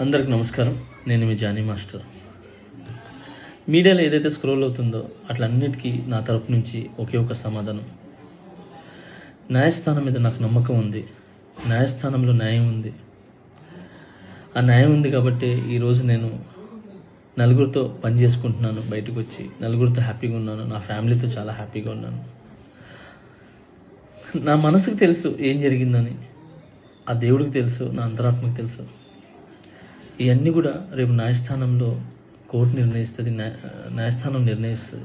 అందరికి నమస్కారం. నేను మీ జానీ మాస్టర్. మీడియాలో ఏదైతే స్క్రోల్ అవుతుందో అట్లన్నిటికీ నా తరపు నుంచి ఒకే ఒక సమాధానం. న్యాయస్థానం మీద నాకు నమ్మకం ఉంది. న్యాయస్థానంలో న్యాయం ఉంది. ఆ న్యాయం ఉంది కాబట్టి ఈరోజు నేను నలుగురితో పని చేసుకుంటున్నాను బయటకు వచ్చి నలుగురితో హ్యాపీగా ఉన్నాను. నా ఫ్యామిలీతో చాలా హ్యాపీగా ఉన్నాను. నా మనసుకు తెలుసు ఏం జరిగిందని. ఆ దేవుడికి తెలుసు నా అంతరాత్మకు తెలుసు. ఇవన్నీ కూడా రేపు న్యాయస్థానంలో కోర్టు నిర్ణయిస్తుంది న్యాయ న్యాయస్థానం నిర్ణయిస్తుంది.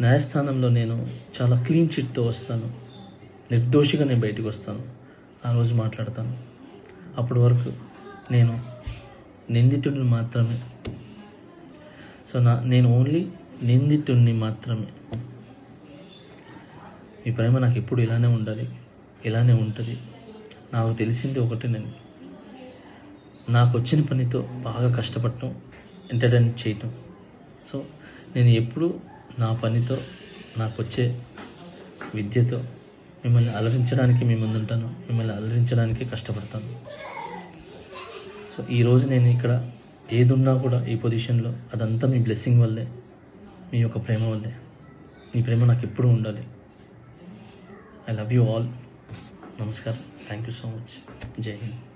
న్యాయస్థానంలో నేను చాలా క్లీన్ చిట్తో వస్తాను. నిర్దోషిగా నేను బయటకు వస్తాను. ఆ రోజు మాట్లాడతాను. అప్పటి వరకు నేను నిందితుడిని మాత్రమే. సో నా నేను ఓన్లీ నిందితుడిని మాత్రమే. మీ ప్రేమ నాకు ఎప్పుడు ఇలానే ఉండాలి ఇలానే ఉంటుంది. నాకు తెలిసింది ఒకటే నేను. నాకు వచ్చిన పనితో బాగా కష్టపడటం ఎంటర్టైన్ చేయటం. సో నేను ఎప్పుడూ నా పనితో నాకు వచ్చే విద్యతో మిమ్మల్ని అలరించడానికి మీ ముందుంటాను మిమ్మల్ని అలరించడానికి కష్టపడతాను. సో ఈరోజు నేను ఇక్కడ ఏదున్నా కూడా ఈ పొజిషన్లో అదంతా మీ బ్లెస్సింగ్ వల్లే మీ యొక్క ప్రేమ వల్లే. మీ ప్రేమ నాకు ఎప్పుడూ ఉండాలి. ఐ లవ్ యూ ఆల్ నమస్కారం. థ్యాంక్ యూ సో మచ్ జై హింద్.